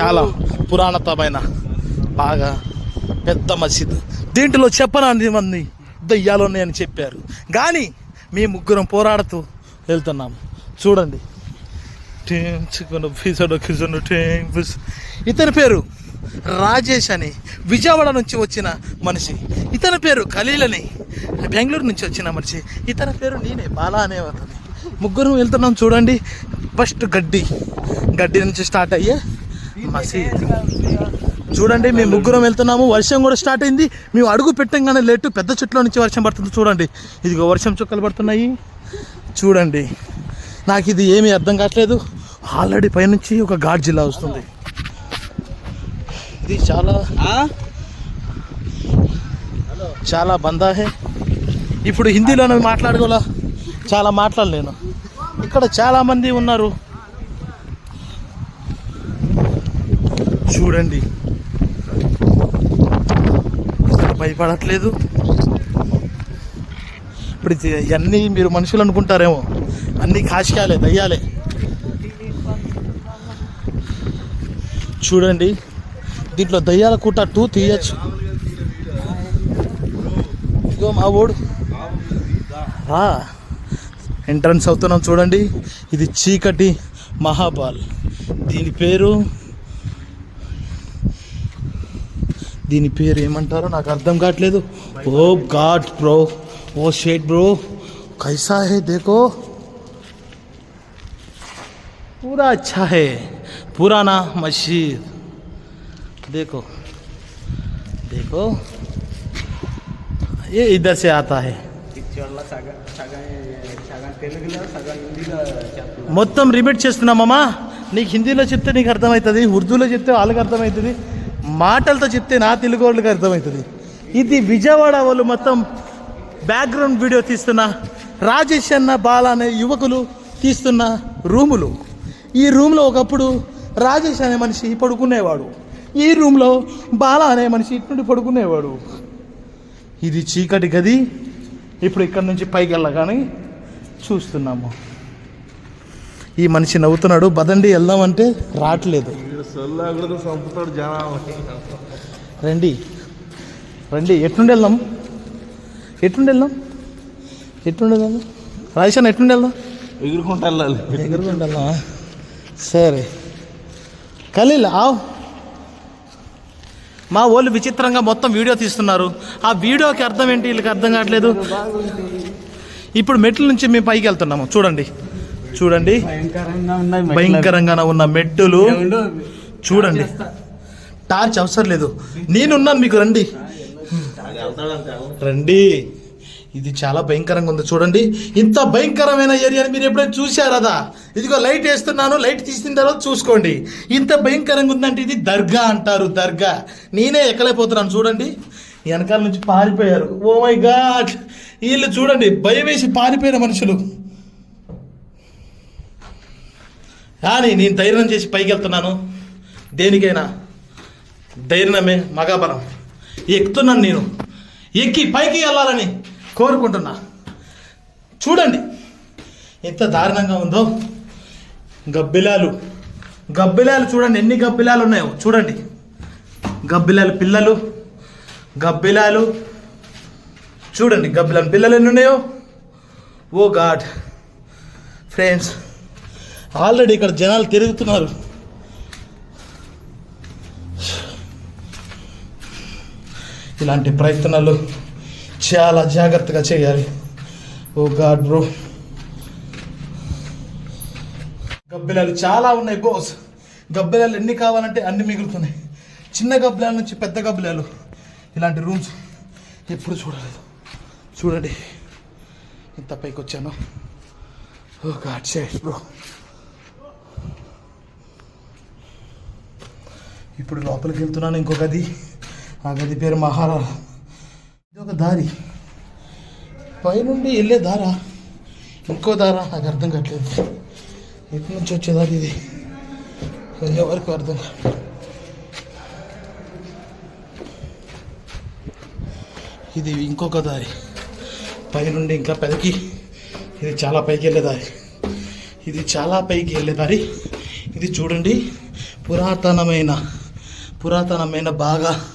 చాలా పురాణతమైన బాగా పెద్ద మసీద్. దీంట్లో చెప్పనని మంది దయ్యాలు ఉన్నాయని చెప్పారు. కానీ మీ ముగ్గురం పోరాడుతూ వెళ్తున్నాం చూడండి. ఇతని పేరు రాజేష్ అని. విజయవాడ నుంచి వచ్చిన మనిషి. ఇతని పేరు ఖలీల్ అని. బెంగళూరు నుంచి వచ్చిన మనిషి. ఇతని పేరు నేనే బాలా అనే అతని. ముగ్గురు వెళ్తున్నాం చూడండి. ఫస్ట్ గడ్డి. గడ్డి నుంచి స్టార్ట్ అయ్యే మసీద్ చూడండి మేము ముగ్గురం వెళ్తున్నాము. వర్షం కూడా స్టార్ట్ అయింది. మేము అడుగు పెట్టంగానే లేటు పెద్ద చెట్లో నుంచి వర్షం పడుతుంది. చూడండి. ఇదిగో వర్షం చుక్కలు పడుతున్నాయి. చూడండి. నాకు ఇది ఏమీ అర్థం కావట్లేదు. ఆల్రెడీ పైనుంచి ఒక ఘాట్ జిల్లా వస్తుంది. ఇది చాలా చాలా బందా హే. ఇప్పుడు హిందీలోనే మాట్లాడుకోవాలా? చాలా మాట్లాడలేను. ఇక్కడ చాలా మంది ఉన్నారు. చూడండి. అసలు భయపడట్లేదు. ఇప్పుడు ఇవన్నీ మీరు మనుషులు అనుకుంటారేమో. అన్నీ కాశకాలే దయ్యాలే. చూడండి. దీంట్లో దయ్యాల కూట టూ తీయచ్చు. ఇదిగో మా ఓడు. రా. ఎంట్రన్స్ అవుతున్నాం చూడండి. ఇది చీకటి మహాబాల్. దీని పేరు దీని పేరు ఏమంటారో నాకు అర్థం కావట్లేదు. Oh god bro oh shit bro కైసా హే దేకో పూరా అచ్చా హే పురానా మస్జిద్ దేకో దేకో ఏ ఇద్దరు సే ఆతా హే. మొత్తం రిపీట్ చేస్తున్నామమ్మా నీకు హిందీలో చెప్తే నీకు అర్థమవుతుంది ఉర్దూలో చెప్తే వాళ్ళకి అర్థమవుతుంది. మాటలతో చెప్తే నా తెలుగు వాళ్ళకి అర్థమవుతుంది. ఇది విజయవాడ వాళ్ళు మొత్తం బ్యాక్గ్రౌండ్ వీడియో తీస్తున్న రాజేష్ అన్న బాల అనే యువకులు తీస్తున్న రూములు. ఈ రూమ్లో ఒకప్పుడు రాజేష్ అనే మనిషి పడుకునేవాడు. ఈ రూమ్లో బాల అనే మనిషి ఇటు పడుకునేవాడు. ఇది చీకటి గది. ఇప్పుడు ఇక్కడ నుంచి పైకి వెళ్ళగానే చూస్తున్నాము. ఈ మనిషి నవ్వుతున్నాడు బదండి వెళ్దామంటే రావట్లేదు. చంపుతాడు జనం రండి. రండి ఎట్లుండి వెళ్దాం? ఎట్లుండి వెళ్దాం? ఎట్లుండి వెళ్దాం? రాజేషన్ ఎట్లుండి వెళ్దాం? ఎగురుకుంటా వెళ్ళాలి. ఎగురుకుండి వెళ్దామా? సరే. ఖలీల్ ఆవ్. మా వాళ్ళు విచిత్రంగా మొత్తం వీడియో తీస్తున్నారు. ఆ వీడియోకి అర్థం ఏంటి? వీళ్ళకి అర్థం కావట్లేదు. ఇప్పుడు మెట్ల నుంచి మేము పైకి వెళ్తున్నాము. చూడండి. చూడండి. భయంకరంగా ఉన్నాయి భయంకరంగా ఉన్న మెట్టులు. చూడండి. టార్చ్ అవసరం లేదు. నేనున్నాను మీకు రండి. రండి. ఇది చాలా భయంకరంగా ఉంది. చూడండి. ఇంత భయంకరమైన ఏరియాని మీరు ఎప్పుడైనా చూసారదా ఇదిగో లైట్ వేస్తున్నాను లైట్ తీసిన తర్వాత చూసుకోండి. ఇంత భయంకరంగా ఉందంటే ఇది దర్గా అంటారు దర్గా. నేనే ఎక్కలేకపోతున్నాను చూడండి. వెనకాల నుంచి పారిపోయారు. ఓ మై గాడ్ వీళ్ళు చూడండి భయం వేసి పారిపోయిన మనుషులు. కానీ నేను ధైర్యం చేసి పైకి వెళ్తున్నాను. దేనికైనా ధైర్యమే మగాబలం. ఎక్కుతున్నాను నేను ఎక్కి పైకి వెళ్ళాలని కోరుకుంటున్నా. చూడండి ఎంత దారుణంగా ఉందో. గబ్బిలాలు గబ్బిలాలు చూడండి ఎన్ని గబ్బిలాలు ఉన్నాయో చూడండి. గబ్బిలాలు పిల్లలు గబ్బిలాలు. చూడండి గబ్బిలాలు పిల్లలు ఎన్ని ఉన్నాయో. ఓ గాడ్ ఫ్రెండ్స్ ఆల్రెడీ ఇక్కడ జనాలు తిరుగుతున్నారు. ఇలాంటి ప్రయత్నాలు చాలా జాగ్రత్తగా చేయాలి. Oh god bro. గబ్బిలాలు చాలా ఉన్నాయి బోస్ గబ్బిలాలు ఎన్ని కావాలంటే అన్ని మిగులుతున్నాయి. చిన్న గబ్బిలాల నుంచి పెద్ద గబ్బిలాలు. ఇలాంటి రూమ్స్ ఎప్పుడు చూడలేదు. చూడండి. ఇంత పైకి వచ్చాను. ఓ గాడ్ షే బ్రో ఇప్పుడు లోపలికి వెళ్తున్నాను ఇంకో గది. ఆ గది పేరు మహారా. ఇది ఒక దారి. పైనుండి వెళ్ళే దారా? ఇంకో దారా? నాకు అర్థం కావట్లేదు. ఎక్కడి నుంచి వచ్చే దారి ఇది? ఎవరికి అర్థం కావట్లేదు. ఇది ఇంకొక దారి. పైనుండి ఇంకా పైకి ఇది చాలా పైకి వెళ్ళే దారి. ఇది చాలా పైకి వెళ్ళే దారి. ఇది చూడండి పురాతనమైన పురాతనమైన బాగా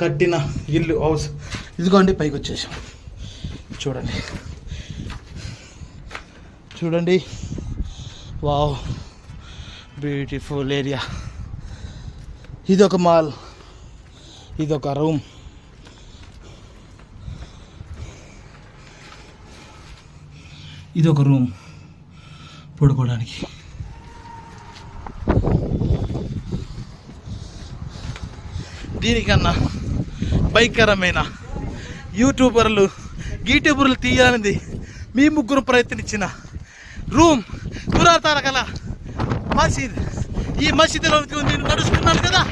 కట్టిన ఇల్లు హౌస్. ఇదిగోండి పైకి వచ్చేసాం. చూడండి. చూడండి. వావ్. Beautiful area. ఇది ఒక మాల్. ఇది ఒక రూమ్. ఇది ఒక రూమ్. పడుకోవడానికి. దీనికన్నా భయంకరమైన యూట్యూబర్లు గీట్యూబర్లు తీయాలనేది మీ ముగ్గురు ప్రయత్నించిన రూమ్ పురాతన కల మసీద్. ఈ మసీదులో నేను నడుస్తున్నాను కదా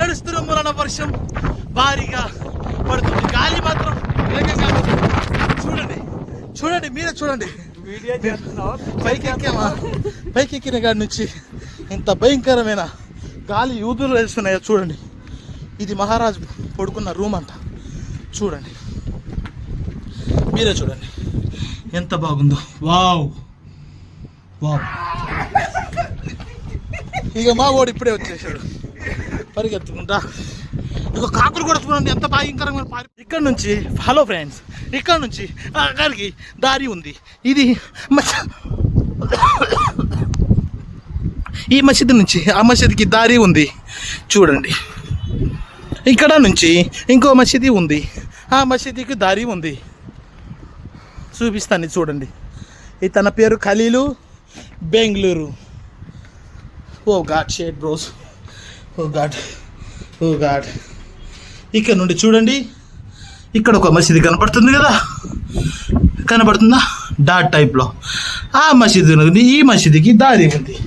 నడుస్తున్న మూలన వర్షం భారీగా పడుతుంది. గాలి మాత్రం వేగంగా. చూడండి చూడండి మీరే చూడండి. పైకి ఎక్కామా? పైకి ఎక్కిన కాడి నుంచి ఇంత భయంకరమైన గాలి యూదులు వేస్తున్నాయో చూడండి. ఇది మహారాజు పడుకున్న రూమ్ అంట చూడండి. మీరే చూడండి. ఎంత బాగుందో. వావ్. వావ్. ఇక మా వాడు ఇప్పుడే వచ్చేసాడు. పరిగెత్తుకుంటా. ఇక కాకులు కూడా చూడండి ఎంత భయంకరంగా పారి ఇక్కడ నుంచి హలో ఫ్రెండ్స్ ఇక్కడ నుంచి అక్కడికి దారి ఉంది. ఇది ఈ మసీదు నుంచి ఆ మసీద్కి దారి ఉంది. చూడండి. ఇక్కడ నుంచి ఇంకో మసీది ఉంది. ఆ మసీదికి దారి ఉంది. చూపిస్తాను చూడండి. ఇతన తన పేరు ఖలీలు బెంగళూరు. ఓ గాడ్ షేట్ bros. Oh god oh god. ఇక్కడ నుండి చూడండి. ఇక్కడ ఒక మసీదు కనపడుతుంది కదా? కనపడుతుందా? డాట్ టైప్లో. ఆ మసీదు ఉంది ఈ మసీదుకి దారి ఉంది.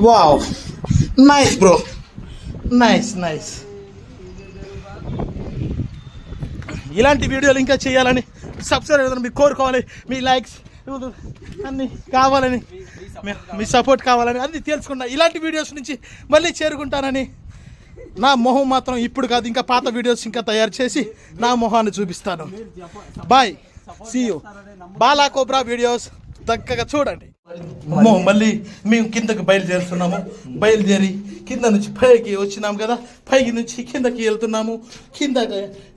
Wow. Nice bro. Nice nice. ఇలాంటి వీడియోలు ఇంకా చేయాలని సబ్స్క్రైబ్ చేయాలని మీరు కోరుకోవాలి. మీ లైక్స్ అన్నీ కావాలని మీ- సపోర్ట్ కావాలని అన్ని తెలుసుకున్నా. ఇలాంటి వీడియోస్ నుంచి మళ్ళీ చేరుకుంటానని నా మొహం మాత్రం ఇప్పుడు కాదు ఇంకా పాత వీడియోస్ ఇంకా తయారు చేసి నా మొహాన్ని చూపిస్తాను. Bye see you Bala cobra videos దగ్గర చూడండి. మళ్ళీ మేము కిందకి బయలుదేరుతున్నాము. బయలుదేరి కింద నుంచి పైకి వచ్చినాము కదా పైకి నుంచి కిందకి వెళ్తున్నాము. కింద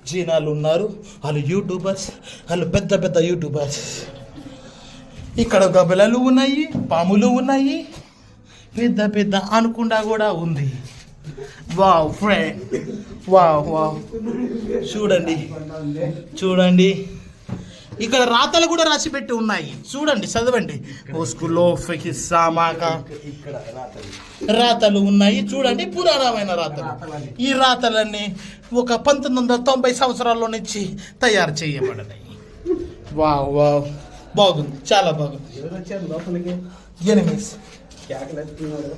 జీనాలు ఉన్నారు. వాళ్ళు యూట్యూబర్స్ వాళ్ళు పెద్ద పెద్ద యూట్యూబర్స్. ఇక్కడ గబలలు ఉన్నాయి పాములు ఉన్నాయి. పెద్ద పెద్ద అనుకుండా కూడా ఉంది. Wow friend wow wow. చూడండి చూడండి. ఇక్కడ రాతలు కూడా రాసి పెట్టి ఉన్నాయి. చూడండి చదవండి. స్కూల్లో రాతలు. ఉన్నాయి. చూడండి పురాణమైన రాతలు. ఈ రాతలన్నీ ఒక పంతొమ్మిది వందల తొంభై సంవత్సరాల్లో నుంచి తయారు చేయబడినాయి. Wow wow. బాగుంది చాలా బాగుంది. ఎనిమిస్ కేకలు ఎత్తున్నారు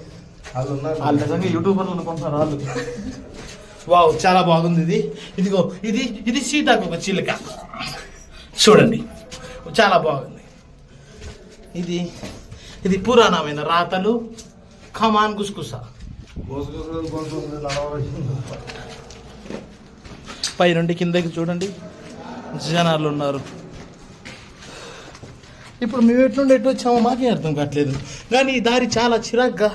వాళ్ళు ఉన్నారు. వాళ్ళు నిజంగా యూట్యూబర్లు అనుకుంటున్నారు వాళ్ళు. వావ్ చాలా బాగుంది ఇది. ఇదిగో ఇది ఇది సీతాకొక చిలుక. చూడండి. చాలా బాగుంది. ఇది ఇది పురాణమైన రాతలు. ఖమాన్ గుస్కుస పై నుండి కిందకి చూడండి. జనాలు ఉన్నారు. ఇప్పుడు మేము ఎట్లుండి ఎటు వచ్చామో మాకే అర్థం కావట్లేదు. కానీ ఈ దారి చాలా చిరాగ్గా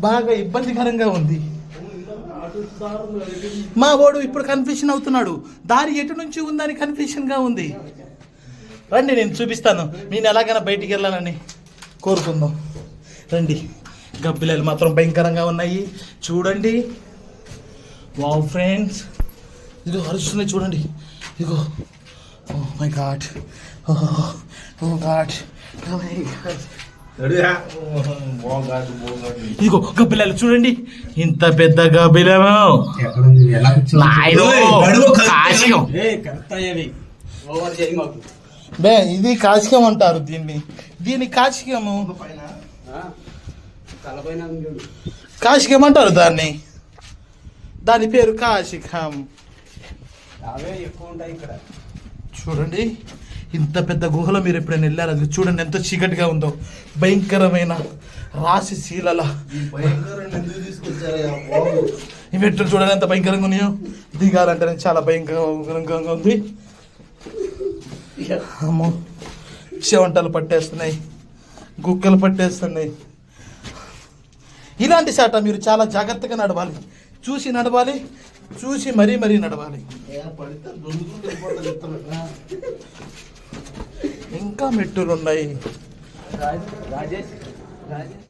బాగా ఇబ్బందికరంగా ఉంది. మా వాడు ఇప్పుడు కన్ఫ్యూషన్ అవుతున్నాడు. దారి ఎటు నుంచి ఉందని కన్ఫ్యూషన్గా ఉంది. రండి నేను చూపిస్తాను. నేను ఎలాగైనా బయటికి వెళ్ళాలని కోరుకుందాం. రండి. గబ్బిలాలు మాత్రం భయంకరంగా ఉన్నాయి. చూడండి. వావ్ ఫ్రెండ్స్ ఇదిగో అరుస్తున్నాయి చూడండి. ఇదిగో. Oh my god oh god ఇదిగో గబ్బిలాలు చూడండి. ఇంత పెద్ద గబ్బిలము కాశీయం. బే ఇది కాశికం అంటారు దీన్ని. దీన్ని కాశికము చూడు. కాశికం అంటారు దాన్ని. దాని పేరు కాశికం ఇక్కడ. చూడండి ఇంత పెద్ద గుహలో మీరు ఎప్పుడైనా వెళ్ళారు? అది చూడండి ఎంత చీకటిగా ఉందో. భయంకరమైన రాశి శీలల. ఈ మెట్లు చూడండి ఎంత భయంకరంగా ఉన్నాయో. దిగాలంటే చాలా భయంకరంగా ఉంది. అమ్మో చెవంటలు పట్టేస్తున్నాయి గుక్కలు పట్టేస్తున్నాయి. ఇలాంటి చాట మీరు చాలా జాగ్రత్తగా నడవాలి. చూసి నడవాలి చూసి మరీ మరీ నడవాలి. ఇంకా మెట్టులు ఉన్నాయి రాజేష్ రాజేష్.